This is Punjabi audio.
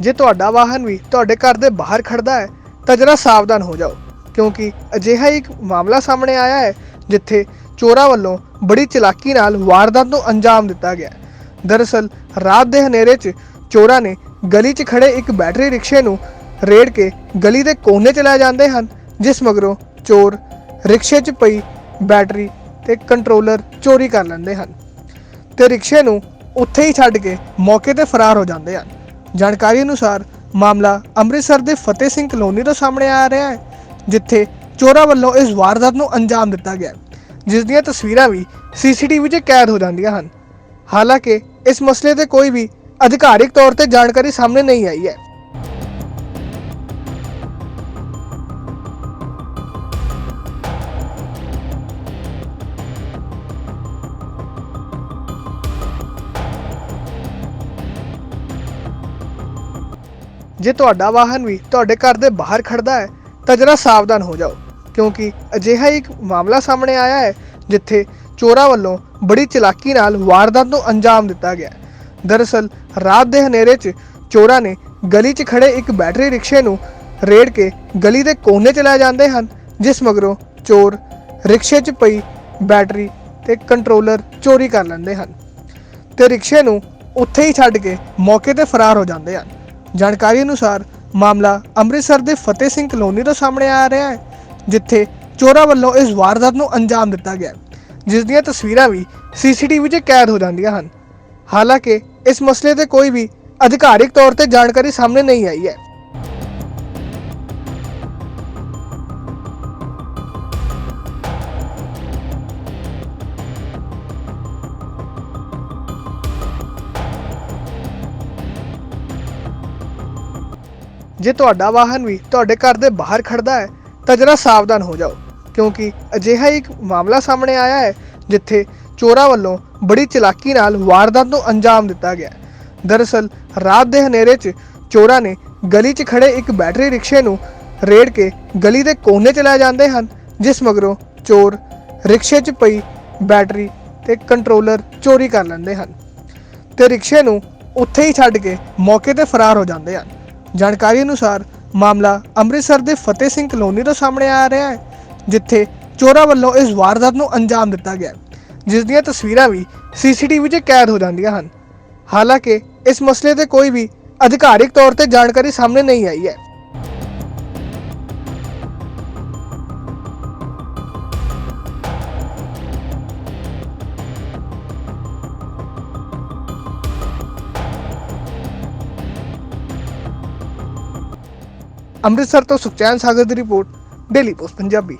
ਜੇ ਤੁਹਾਡਾ ਵਾਹਨ ਵੀ ਤੁਹਾਡੇ ਘਰ ਦੇ ਬਾਹਰ ਖੜਦਾ ਹੈ, ਤਾਂ ਜਰਾ ਸਾਵਧਾਨ ਹੋ ਜਾਓ, ਕਿਉਂਕਿ ਅਜਿਹਾ ਇੱਕ ਮਾਮਲਾ ਸਾਹਮਣੇ ਆਇਆ ਹੈ, ਜਿੱਥੇ ਚੋਰਾਂ ਵੱਲੋਂ ਬੜੀ ਚਲਾਕੀ ਨਾਲ ਵਾਰਦਾਤ ਨੂੰ ਅੰਜਾਮ ਦਿੱਤਾ ਗਿਆ ਦਰਅਸਲ, ਰਾਤ ਦੇ ਹਨੇਰੇ 'ਚ ਚੋਰਾਂ ਨੇ ਗਲੀ 'ਚ ਖੜੇ ਇੱਕ ਬੈਟਰੀ ਰਿਕਸ਼ੇ ਨੂੰ ਰੇੜ ਕੇ ਗਲੀ ਦੇ ਕੋਨੇ 'ਚ ਲੈ ਜਾਂਦੇ ਹਨ, ਜਿਸ ਮਗਰੋਂ ਚੋਰ ਰਿਕਸ਼ੇ 'ਚ ਪਈ ਬੈਟਰੀ ਤੇ ਕੰਟਰੋਲਰ ਚੋਰੀ ਕਰ ਲੈਂਦੇ ਹਨ ਤੇ ਰਿਕਸ਼ੇ ਨੂੰ ਉੱਥੇ ਹੀ ਛੱਡ ਕੇ ਮੌਕੇ ਤੇ ਫਰਾਰ ਹੋ ਜਾਂਦੇ ਹਨ। ਜਾਣਕਾਰੀ ਅਨੁਸਾਰ ਮਾਮਲਾ ਅੰਮ੍ਰਿਤਸਰ ਦੇ ਫਤਿਹ ਸਿੰਘ ਕਲੋਨੀ ਤੋਂ ਸਾਹਮਣੇ ਆ ਰਿਹਾ ਹੈ, ਜਿੱਥੇ ਚੋਰਾਂ ਵੱਲੋਂ ਇਸ ਵਾਰਦਾਤ ਨੂੰ ਅੰਜਾਮ ਦਿੱਤਾ ਗਿਆ ਜਿਸ ਦੀਆਂ ਤਸਵੀਰਾਂ ਵੀ ਸੀਸੀਟੀਵੀ 'ਚ ਕੈਦ ਹੋ ਜਾਂਦੀਆਂ ਹਨ। ਹਾਲਾਂਕਿ ਇਸ ਮਸਲੇ ਤੇ ਕੋਈ ਵੀ ਅਧਿਕਾਰਿਕ ਤੌਰ ਤੇ ਜਾਣਕਾਰੀ ਸਾਹਮਣੇ ਨਹੀਂ ਆਈ ਹੈ। ਜੇ ਤੁਹਾਡਾ ਵਾਹਨ ਵੀ ਤੁਹਾਡੇ ਘਰ ਦੇ ਬਾਹਰ ਖੜਦਾ ਹੈ, ਤਾਂ ਜਰਾ ਸਾਵਧਾਨ ਹੋ ਜਾਓ, ਕਿਉਂਕਿ ਅਜਿਹਾ ਇੱਕ ਮਾਮਲਾ ਸਾਹਮਣੇ ਆਇਆ ਹੈ, ਜਿੱਥੇ ਚੋਰਾਂ ਵੱਲੋਂ ਬੜੀ ਚਲਾਕੀ ਨਾਲ ਵਾਰਦਾਤ ਨੂੰ ਅੰਜਾਮ ਦਿੱਤਾ ਗਿਆ ਦਰਅਸਲ, ਰਾਤ ਦੇ ਹਨੇਰੇ 'ਚ ਚੋਰਾਂ ਨੇ ਗਲੀ 'ਚ ਖੜੇ ਇੱਕ ਬੈਟਰੀ ਰਿਕਸ਼ੇ ਨੂੰ ਰੇੜ ਕੇ ਗਲੀ ਦੇ ਕੋਨੇ 'ਚ ਲੈ ਜਾਂਦੇ ਹਨ, ਜਿਸ ਮਗਰੋਂ ਚੋਰ ਰਿਕਸ਼ੇ 'ਚ ਪਈ ਬੈਟਰੀ ਤੇ ਕੰਟਰੋਲਰ ਚੋਰੀ ਕਰ ਲੈਂਦੇ ਹਨ ਤੇ ਰਿਕਸ਼ੇ ਨੂੰ ਉੱਥੇ ਹੀ ਛੱਡ ਕੇ ਮੌਕੇ ਤੇ ਫਰਾਰ ਹੋ ਜਾਂਦੇ ਹਨ। ਜਾਣਕਾਰੀ ਅਨੁਸਾਰ ਮਾਮਲਾ ਅੰਮ੍ਰਿਤਸਰ ਦੇ ਫਤਿਹ ਸਿੰਘ ਕਲੋਨੀ ਤੋਂ ਸਾਹਮਣੇ ਆ ਰਿਹਾ ਹੈ, ਜਿੱਥੇ ਚੋਰਾਂ ਵੱਲੋਂ ਇਸ ਵਾਰਦਾਤ ਨੂੰ ਅੰਜਾਮ ਦਿੱਤਾ ਗਿਆ ਜਿਸ ਦੀਆਂ ਤਸਵੀਰਾਂ ਵੀ ਸੀਸੀਟੀਵੀ 'ਚ ਕੈਦ ਹੋ ਜਾਂਦੀਆਂ ਹਨ। ਹਾਲਾਂਕਿ ਇਸ ਮਸਲੇ ਤੇ ਕੋਈ ਵੀ ਅਧਿਕਾਰਿਕ ਤੌਰ ਤੇ ਜਾਣਕਾਰੀ ਸਾਹਮਣੇ ਨਹੀਂ ਆਈ ਹੈ। ਜੇ ਤੁਹਾਡਾ ਵਾਹਨ ਵੀ ਤੁਹਾਡੇ ਘਰ ਦੇ ਬਾਹਰ ਖੜਦਾ ਹੈ, ਤਾਂ ਜਰਾ ਸਾਵਧਾਨ ਹੋ ਜਾਓ, ਕਿਉਂਕਿ ਅਜਿਹਾ ਇੱਕ ਮਾਮਲਾ ਸਾਹਮਣੇ ਆਇਆ ਹੈ, ਜਿੱਥੇ ਚੋਰਾਂ ਵੱਲੋਂ ਬੜੀ ਚਲਾਕੀ ਨਾਲ ਵਾਰਦਾਤ ਨੂੰ ਅੰਜਾਮ ਦਿੱਤਾ ਗਿਆ ਦਰਅਸਲ, ਰਾਤ ਦੇ ਹਨੇਰੇ 'ਚ ਚੋਰਾਂ ਨੇ ਗਲੀ 'ਚ ਖੜੇ ਇੱਕ ਬੈਟਰੀ ਰਿਕਸ਼ੇ ਨੂੰ ਰੇੜ ਕੇ ਗਲੀ ਦੇ ਕੋਨੇ 'ਚ ਲੈ ਜਾਂਦੇ ਹਨ, ਜਿਸ ਮਗਰੋਂ ਚੋਰ ਰਿਕਸ਼ੇ 'ਚ ਪਈ ਬੈਟਰੀ ਤੇ ਕੰਟਰੋਲਰ ਚੋਰੀ ਕਰ ਲੈਂਦੇ ਹਨ ਤੇ ਰਿਕਸ਼ੇ ਨੂੰ ਉੱਥੇ ਹੀ ਛੱਡ ਕੇ ਮੌਕੇ ਤੇ ਫਰਾਰ ਹੋ ਜਾਂਦੇ ਹਨ। ਜਾਣਕਾਰੀ ਅਨੁਸਾਰ ਮਾਮਲਾ ਅੰਮ੍ਰਿਤਸਰ ਦੇ ਫਤਿਹ ਸਿੰਘ ਕਲੋਨੀ ਤੋਂ ਸਾਹਮਣੇ ਆ ਰਿਹਾ ਹੈ, ਜਿੱਥੇ ਚੋਰਾਂ ਵੱਲੋਂ ਇਸ ਵਾਰਦਾਤ ਨੂੰ ਅੰਜਾਮ ਦਿੱਤਾ ਗਿਆ ਜਿਸ ਦੀਆਂ ਤਸਵੀਰਾਂ ਵੀ ਸੀਸੀਟੀਵੀ 'ਚ ਕੈਦ ਹੋ ਜਾਂਦੀਆਂ ਹਨ। ਹਾਲਾਂਕਿ ਇਸ ਮਸਲੇ ਤੇ ਕੋਈ ਵੀ ਅਧਿਕਾਰਿਕ ਤੌਰ ਤੇ ਜਾਣਕਾਰੀ ਸਾਹਮਣੇ ਨਹੀਂ ਆਈ ਹੈ। ਅੰਮ੍ਰਿਤਸਰ ਤੋਂ ਸੁਖਚੈਨ ਸਾਗਰ ਦੀ ਰਿਪੋਰਟ ਡੇਲੀ ਪੋਸਟ ਪੰਜਾਬੀ।